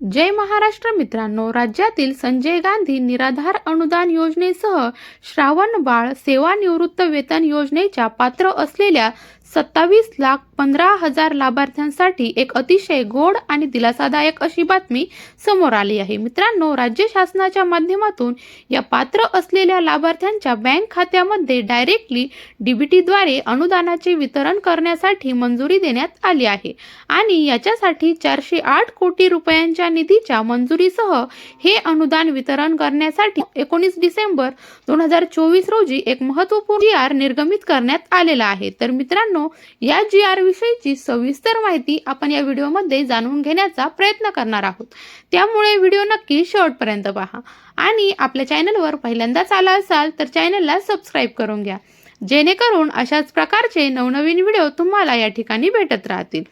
जय महाराष्ट्र मित्रांनो राज्यातील संजय गांधी निराधार अनुदान योजनेसह श्रावण बाळ सेवानिवृत्त वेतन योजनेच्या पात्र असलेल्या सत्तावीस लाख पंधरा हजार लाभार्थ्यांसाठी एक अतिशय गोड आणि दिलासादायक अशी बातमी समोर आली आहे. मित्रांनो राज्य शासनाच्या माध्यमातून या पात्र असलेल्या लाभार्थ्यांच्या बँक खात्यामध्ये डायरेक्टली डीबीटीद्वारे अनुदानाचे वितरण करण्यासाठी मंजुरी देण्यात आली आहे आणि याच्यासाठी चारशे आठ कोटी रुपयांच्या निधीच्या मंजुरीसह हे अनुदान वितरण करण्यासाठी एकोणीस डिसेंबर दोन हजार चोवीस रोजी एक महत्त्वपूर्ण आर निर्गमित करण्यात आलेला आहे. तर मित्रांनो या जी आर विषयीची सविस्तर माहिती आपण या व्हिडिओमध्ये जाणून घेण्याचा प्रयत्न करणार आहोत. त्यामुळे व्हिडिओ नक्की शेवटपर्यंत पहा. आणि आपल्या चॅनलवर पहिल्यांदाच आला असाल तर चॅनलला सबस्क्राईब करून घ्या. जेणेकरून अशाच प्रकारचे नवनवीन व्हिडिओ तुम्हाला या ठिकाणी भेटत राहतील.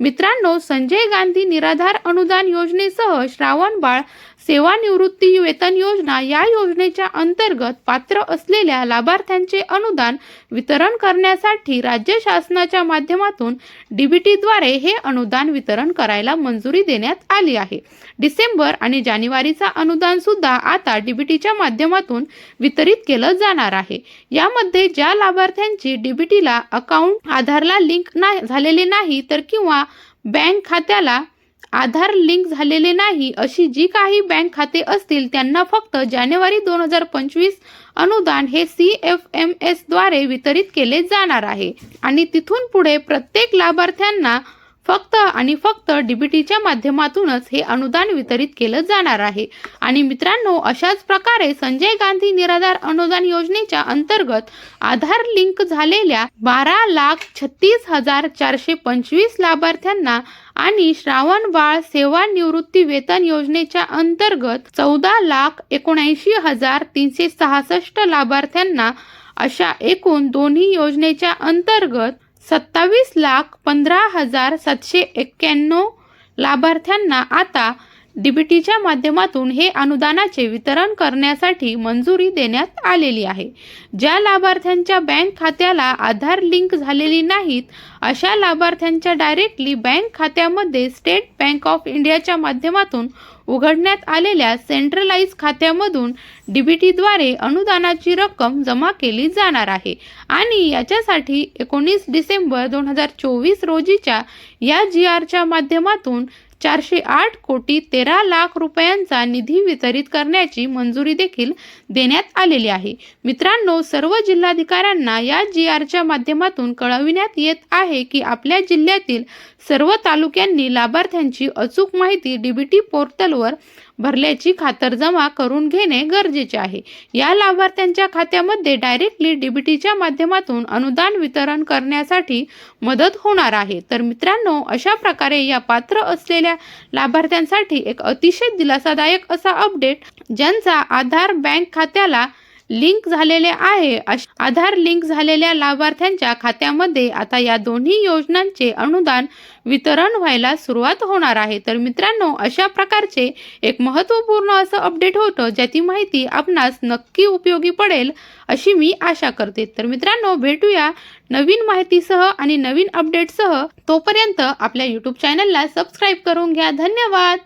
मित्रांनो संजय गांधी निराधार अनुदान योजनेसह श्रावण बाळ सेवानिवृत्ती वेतन योजना या योजनेच्या अंतर्गत पात्र असलेल्या लाभार्थ्यांचे अनुदान वितरण करण्यासाठी राज्य शासनाच्या माध्यमातून डीबीटीद्वारे हे अनुदान वितरण करायला मंजुरी देण्यात आली आहे. डिसेंबर आणि जानेवारीचा अनुदान सुद्धा आता डीबीटीच्या माध्यमातून वितरित केलं जाणार आहे. यामध्ये ज्या लाभार्थ्यांची डीबीटीला अकाउंट आधारला लिंक नाही झालेले नाही तर किंवा बँक खात्याला आधार लिंक झालेले नाही अशी जी काही बँक खाते असतील त्यांना फक्त जानेवारी दोन हजार पंचवीस अनुदान हे सी एफ एम एसद्वारे वितरित केले जाणार आहे. आणि तिथून पुढे प्रत्येक लाभार्थ्यांना फक्त आणि फक्त डीबीटीच्या माध्यमातूनच हे अनुदान वितरित केलं जाणार आहे. आणि मित्रांनो अशाच प्रकारे संजय गांधी निराधार अनुदान योजनेच्या अंतर्गत आधार लिंक झालेल्या बारा लाख छत्तीस हजार चारशे पंचवीस लाभार्थ्यांना आणि श्रावण बाळ सेवानिवृत्ती वेतन योजनेच्या अंतर्गत चौदा लाख एकोणऐंशी हजार तीनशे सहासष्ट लाभार्थ्यांना अशा एकूण दोन्ही योजनेच्या अंतर्गत सत्तावीस लाख पंधरा हजार सातशे एक्क्याण्णव लाभार्थ्यांना आता डीबीटीच्या माध्यमातून हे अनुदानाचे वितरण करण्यासाठी मंजुरी देण्यात आलेली आहे. ज्या लाभार्थ्यांच्या बँक खात्याला आधार लिंक झालेली नाहीत अशा लाभार्थ्यांच्या डायरेक्टली बँक खात्यामध्ये स्टेट बँक ऑफ इंडियाच्या माध्यमातून उघडण्यात आलेल्या सेंट्रलाइज खात्यामधून डीबीटीद्वारे अनुदानाची रक्कम जमा केली जाणार आहे. आणि याच्यासाठी एकोणीस डिसेंबर दोन हजार चोवीस रोजीच्या या जी आरच्या माध्यमातून चारशे आठ कोटी तेरा लाख रुपयांचा निधी वितरित करण्याची मंजुरी देखील देण्यात आलेली आहे. मित्रांनो सर्व जिल्हाधिकाऱ्यांना या जी आरच्या माध्यमातून कळविण्यात येत आहे की आपल्या जिल्ह्यातील सर्व तालुक्यांनी लाभार्थ्यांची अचूक माहिती डीबीटी पोर्टलवर भरल्याची खातरजमा करून घेणे गरजेचे आहे. या लाभार्थ्यांच्या खात्यामध्ये डायरेक्टली डीबीटीच्या माध्यमातून अनुदान वितरण करण्यासाठी मदत होणार आहे. तर मित्रांनो अशा प्रकारे या पात्र असलेल्या लाभार्थ्यांसाठी एक अतिशय दिलासादायक असा अपडेट ज्यांचा आधार बँक खात्याला लिंक झालेले आहे. अश- आधार लिंक झालेल्या लाभार्थ्यांच्या खात्यामध्ये आता या दोन्ही योजनांचे अनुदान वितरण व्हायला सुरुवात होणार आहे. तर मित्रांनो अशा प्रकारचे एक महत्त्वपूर्ण असं अपडेट होतं ज्याची माहिती आपणास नक्की उपयोगी पडेल अशी मी आशा करते. तर मित्रांनो भेटूया नवीन माहितीसह आणि नवीन अपडेटसह. तोपर्यंत आपल्या यूट्यूब चॅनलला सबस्क्राईब करून घ्या. धन्यवाद!